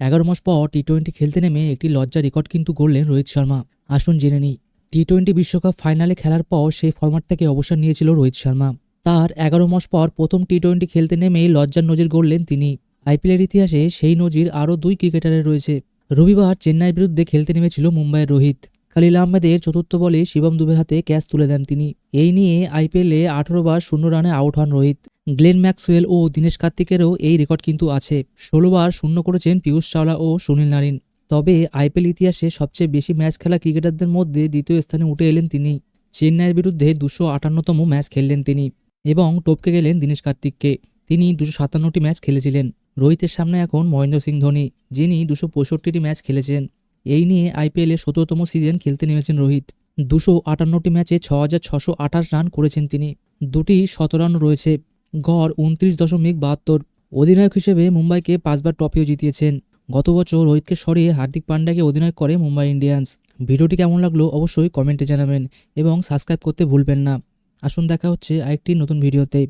এগারো মাস পর T twenty খেলতে নেমে একটি লজ্জা রেকর্ড কিন্তু গড়লেন রোহিত শর্মা। আসুন জেনে নিই টি টোয়েন্টি বিশ্বকাপ ফাইনালে খেলার পর সেই ফরম্যাট থেকে অবসর নিয়েছিল রোহিত শর্মা। তার এগারো মাস পর প্রথম টি টোয়েন্টি খেলতে নেমেই লজ্জার নজির গড়লেন তিনি। আইপিএলের ইতিহাসে সেই নজির আরও দুই ক্রিকেটারের রয়েছে। রবিবার চেন্নাইয়ের বিরুদ্ধে খেলতে নেমেছিল মুম্বাইয়ের রোহিত। খালিল আহমেদের চতুর্থ বলে শিবম দুবের হাতে ক্যাচ তুলে দেন তিনি। এই নিয়ে আইপিএলে আঠারো বার শূন্য রানে আউট হন রোহিত। গ্লেন ম্যাক্সওয়েল ও দীনেশ কার্তিকেরও এই রেকর্ড কিন্তু আছে। ষোলোবার শূন্য করেছেন পীয়ূষ চাওলা ও সুনীল নারিন। তবে আইপিএল ইতিহাসে সবচেয়ে বেশি ম্যাচ খেলা ক্রিকেটারদের মধ্যে দ্বিতীয় স্থানে উঠে এলেন তিনি। চেন্নাইয়ের বিরুদ্ধে দুশো আটান্নতম ম্যাচ খেললেন তিনি এবং টপকে গেলেন দীনেশ কার্তিককে। তিনি দুশো সাতান্নটি ম্যাচ খেলেছিলেন। রোহিতের সামনে এখন মহেন্দ্র সিং ধোনি, যিনি দুশো পঁয়ষট্টিটি ম্যাচ খেলেছেন। এই নিয়ে আইপিএলে সতেরোতম সিজন খেলতে নেমেছেন রোহিত। দুশো আটান্নটি ম্যাচে ছ হাজার ছশো আঠাশ রান করেছেন তিনি। দুটি শতরান রয়েছে। গড় উনত্রিশ দশমিক বাহাত্তর। অধিনায়ক হিসেবে মুম্বাইকে পাঁচবার ট্রফিও জিতিয়েছেন। গত বছর রোহিতকে সরিয়ে হার্দিক পান্ডাকে অধিনায়ক করে মুম্বাই ইন্ডিয়ান্স। ভিডিওটি কেমন লাগল অবশ্যই কমেন্টে জানাবেন এবং সাবস্ক্রাইব করতে ভুলবেন না। আসুন দেখা হচ্ছে আরেকটি নতুন ভিডিওতে।